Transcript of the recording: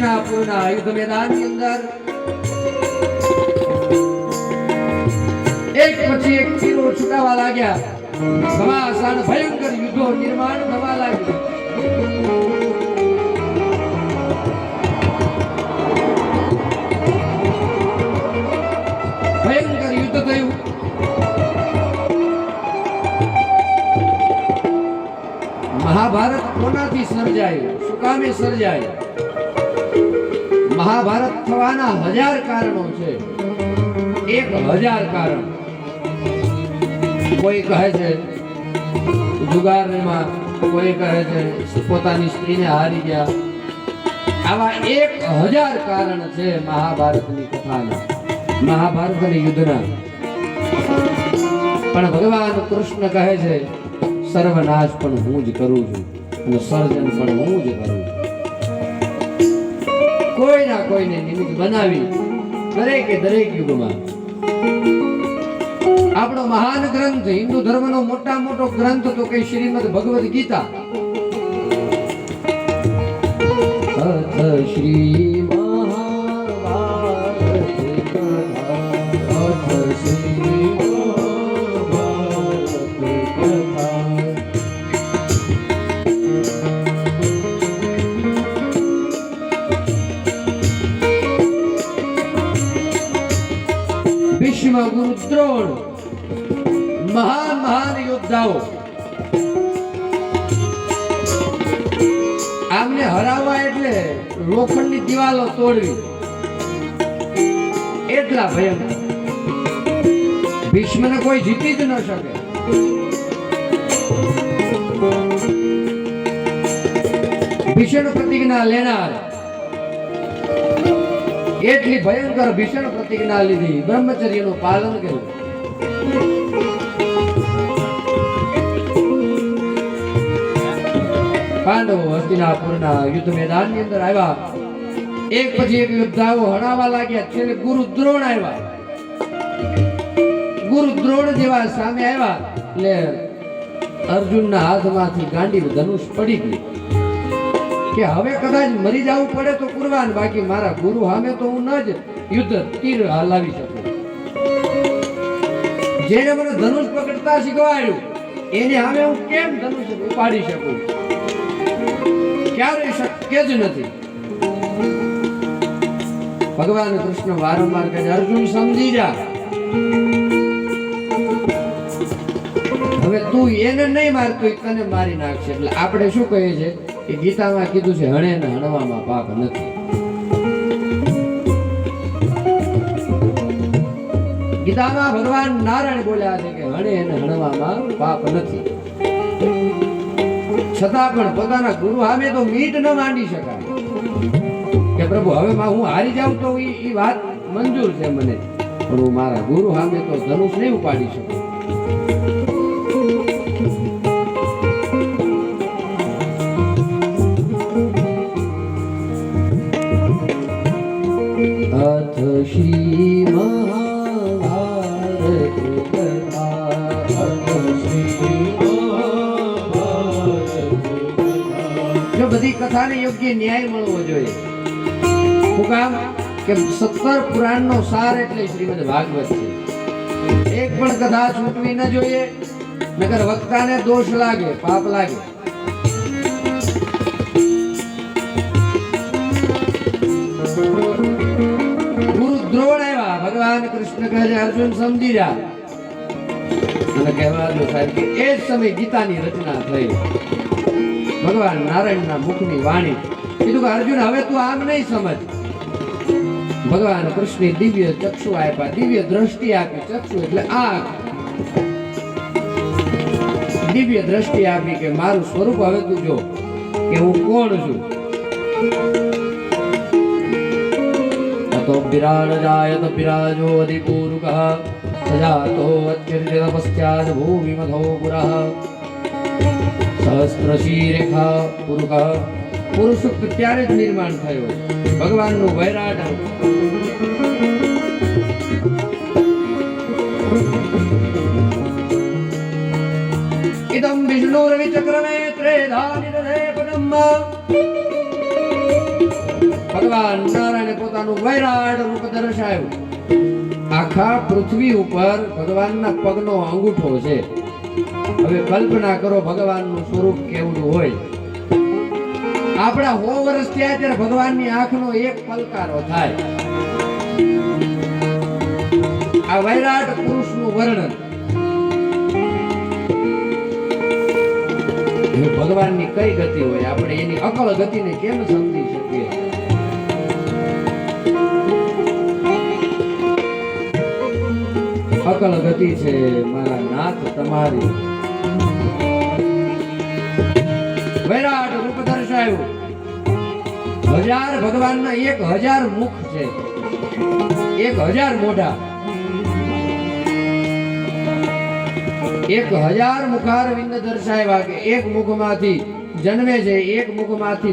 હસ્તિનાપુરના યુદ્ધ મેદાનની અંદર એક પછી એક તીરો છૂટાવા લાગ્યા. ઘમાસાન ભયંકર યુદ્ધો નિર્માણ થવા લાગ્યું. યુદ્ધ થયું. મહાભારત કોનાથી સર્જાયું? શું કામે સર્જાયું? મહાભારત થવાના હજાર કારણો છે. એક હજાર કારણ. કોઈ કહે છે જુગારમાં કોઈ કહે છે, પોતાની સ્ત્રીને હારી ગયા. આવા એક હજાર કારણ છે મહાભારતની કથાના મહાભારત અને યુદ્ધના. પણ ભગવાન કૃષ્ણ કહે છે, સર્વનાશ પણ હું જ કરું છું અને સર્જન પણ હું જ કરું છું. કોઈના કોઈને નિમિત્ત બનાવી. દરેકે દરેક યુગમાં. આપણો મહાન ગ્રંથ, હિન્દુ ધર્મનો મોટા મોટો ગ્રંથ તો કે શ્રીમદ ભગવદ્ ગીતા. શ્રી દ્રોણ. મહાન મહાન યોદ્ધાઓ. આમને હરાવવા એટલે લોખંડની દિવાલો તોડવી. એટલા ભયંકર. ભીષ્મને કોઈ જીતી જ ન શકે. ભીષણ પ્રતિજ્ઞા લેનાર એટલી ભયંકર ભીષણ પ્રતિજ્ઞા લીધી. બ્રહ્મચર્યનું પાલન કર્યું. પાંડવો હસ્તિનાપુરના યુદ્ધ મેદાનની અંદર આવ્યા. એક પછી એક યોદ્ધાઓ હણાવા લાગ્યા. છેલ્લે ગુરુ દ્રોણ આવ્યા. ગુરુ દ્રોણ જેવા સામે આવ્યા. એટલે અર્જુનના હાથમાંથી ગાંડી ધનુષ પડી ગઈ કે હવે કદાચ મરી જવું પડે તો કુરબાન બાકી મારા ગુરુ સામે તો હું ન જ યુદ્ધ તીર હલાવી શકું. જેને મને ધનુષ પકડતા શીખવાડ્યું, એને સામે હું કેમ ધનુષ ઉપાડી શકું? ક્યારે શક્ય જ નથી. ભગવાન કૃષ્ણ વારંવાર કહે અર્જુન સમજી જા. હવે તું એને નહીં મારતો તને મારી નાખશે. એટલે આપણે શું કહીએ છીએ? કે ગીતામાં કીધું છે, હણે ને હણવામાં પાપ નથી. ગીતામાં ભગવાન નારાયણ બોલ્યા છે કે, હણે અને હણવામાં પાપ નથી. છતાં પણ પોતાના ગુરુ સામે તો મીટ ન માંડી શકાય. કે પ્રભુ, હવે હું હારી જાઉં તો એ વાત મંજૂર છે મને. પણ હું મારા ગુરુ સામે તો ધનુષ નહીં ઉપાડી શકું. શ્રી બધી કથાને યોગ્ય ન્યાય મળવો જોઈએ. શું કામ કે સત્તર પુરાણનો સાર એટલે શ્રીમદ ભાગવત છે. એક પણ કથા છૂટવી ન જોઈએ નગર વક્તાને દોષ લાગે, પાપ લાગે. કૃષ્ણ કહે છે, અર્જુન સમજી રહ્યા અને કહેવાનું સાહેબ, કે એ જ સમય ગીતાની રચના થઈ. ભગવાન નારાયણના મુખની વાણી. કીધું કે, અર્જુન, હવે તું આમ નહીં સમજ. ભગવાન કૃષ્ણે દિવ્ય ચક્ષુ આપ્યા. દિવ્ય દ્રષ્ટિ આપી ચક્ષુ એટલે આંખ. દિવ્ય દ્રષ્ટિ આપી કે, મારું સ્વરૂપ હવે તું જો, કે હું કોણ છું? વિરાડ જાયત વિરાજો અધિપૂરુકઃ સજાતો અચ્યુર્ય પશ્ચાદ ભૂમિમધો પુરઃ સહસ્ત્રશીરેખા પુરુષ પુરુષ ઉક્ત ત્યારે જ નિર્માણ થયો ભગવાનનું વૈરાટ ઇદમ વિષ્ણુર્વિચક્રમે ત્રેધા નિદધે પદમ ભગવાન નારાયણે પોતાનું વૈરાટ રૂપ દર્શાવ્યું. આખા પૃથ્વી ઉપર ભગવાનના પગનો અંગૂઠો છે. હવે કલ્પના કરો ભગવાનનું સ્વરૂપ કેવડું હોય. આપણા હો વર્ષ થયા ત્યારે ભગવાનની આંખનો એક પલકારો થાય. આ વૈરાટ પુરુષનું વર્ણન. ભગવાનની કઈ ગતિ હોય? આપણે એની અકળ ગતિને કેમ સમજી શકીએ? અકળ ગતિ છે, મારા નાથ તમારી. વૈરાટ રૂપ દર્શાવ્યું હજાર ભગવાનના એક હજાર મુખ છે. એક હજાર મોઢા. એક હજાર મુખાર વિંદ દર્શાવ્યા કે એક મુખમાંથી જન્મે છે, એક મુખમાંથી